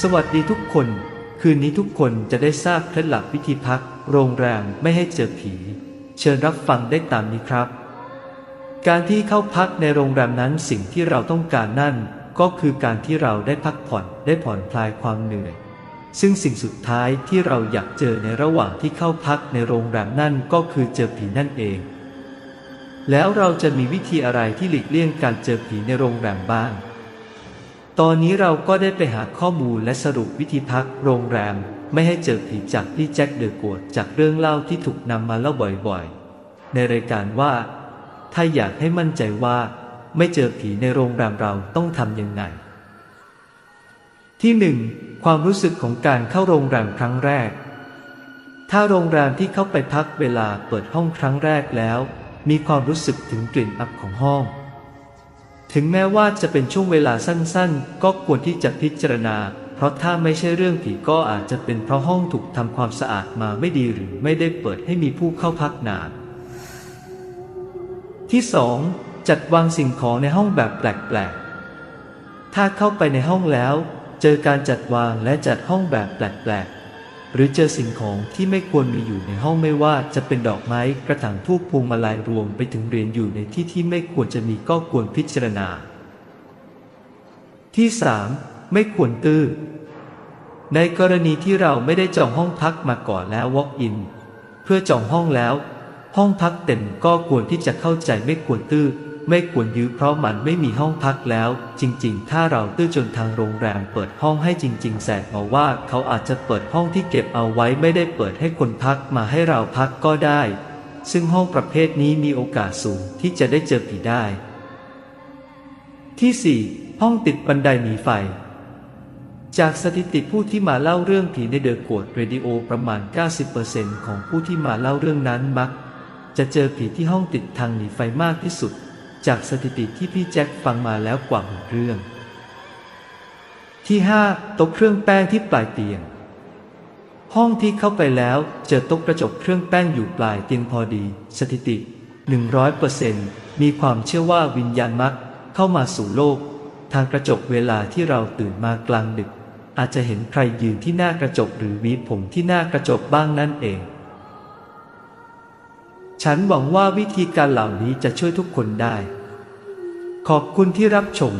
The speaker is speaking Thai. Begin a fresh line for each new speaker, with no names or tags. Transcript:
สวัสดีทุกคน คืนนี้ทุกคนจะได้ทราบเคล็ดลับวิธีพัก โรงแรมไม่ให้เจอผี เชิญรับฟังได้ตามนี้ครับ การที่เข้าพักในโรงแรมนั้นสิ่งที่เราต้องการนั่น ก็คือการที่เราได้พักผ่อนได้ผ่อนคลายความเหนื่อย ซึ่งสิ่งสุดท้ายที่เราอยากเจอในระหว่างที่เข้าพักในโรงแรมนั่นก็คือเจอผีนั่นเอง แล้วเราจะมีวิธีอะไรที่หลีกเลี่ยงการเจอผีในโรงแรมบ้าง ตอนนี้เราก็ได้ไปหาข้อมูลและสรุปวิธีพักโรงแรม ไม่ให้เจอผีจากพี่แจ็คเดอะโกดจากเรื่องเล่าที่ถูกนำมาเล่าบ่อยๆ ในรายการว่า ถ้าอยากให้มั่นใจว่า ไม่เจอผีในโรงแรมเราต้องทำยังไง ที่หนึ่งความรู้สึกของการเข้าโรงแรมครั้งแรก ถ้าโรงแรมที่เข้าไปพักเวลาเปิดห้องครั้งแรกแล้ว มีความรู้สึกถึงกลิ่นอับของห้อง ถึงแม้ว่าจะเป็นช่วงเวลาสั้นๆ ก็ควรที่จะพิจารณา เพราะถ้าไม่ใช่เรื่องผีก็อาจจะเป็นเพราะห้องถูกทำความสะอาดมาไม่ดีหรือไม่ได้เปิดให้มีผู้เข้าพักนาน ที่สองจัดวางสิ่งของในห้องแบบแปลกๆ ถ้าเข้าไปในห้องแล้ว เจอการจัดวางและจัดห้องแบบแปลกๆ หรือเจอสิ่งของที่ไม่ควรมีอยู่ในห้องไม่ว่าจะเป็นดอกไม้กระถางทูบพวงมาลัยรวมไปถึงเหรียญอยู่ในที่ที่ไม่ควรจะมีก็ควรพิจารณา ที่สามไม่ควรตื้อ ในกรณีที่เราไม่ได้จองห้องพักมาก่อนแล้ว walk in เพื่อจองห้องแล้ว ห้องพักเต็มก็ควรที่จะเข้าใจไม่ควรตื้อ ไม่ควรยื้อเพราะมันไม่มีห้องพักแล้ว จริง ๆ ถ้าเราตื้อจนทางโรงแรมเปิดห้องให้จริง ๆ แสกมาว่าเขาอาจจะเปิดห้องที่เก็บเอาไว้ไม่ได้เปิดให้คนพักมาให้เราพักก็ได้ ซึ่งห้องประเภทนี้มีโอกาสสูงที่จะได้เจอผีได้ ที่ 4 ห้องติดบันไดหนีไฟจากสถิติผู้ที่มาเล่าเรื่องผีในเดอะโกดเรดิโอประมาณ 90%ของผู้ที่มาเล่าเรื่องนั้นมัก จะเจอผีที่ห้องติดทางหนีไฟมากที่สุด จากสถิติที่พี่แจ็คฟังมาแล้วกว่าหกเรื่อง ที่5โต๊ะเครื่องแป้งที่ปลายเตียง ห้องที่เข้าไปแล้วเจอโต๊ะกระจกเครื่องแป้งอยู่ปลายเตียงพอดี สถิติ 100%มีความเชื่อว่าวิญญาณมักเข้ามาสู่โลก ทางกระจกเวลาที่เราตื่นมากลางดึก อาจจะเห็นใครยืนที่หน้ากระจกหรือวีผมที่หน้ากระจกบ้างนั่นเอง ฉันหวังว่าวิธีการเหล่านี้จะช่วยทุกคนได้ ขอบคุณที่รับชม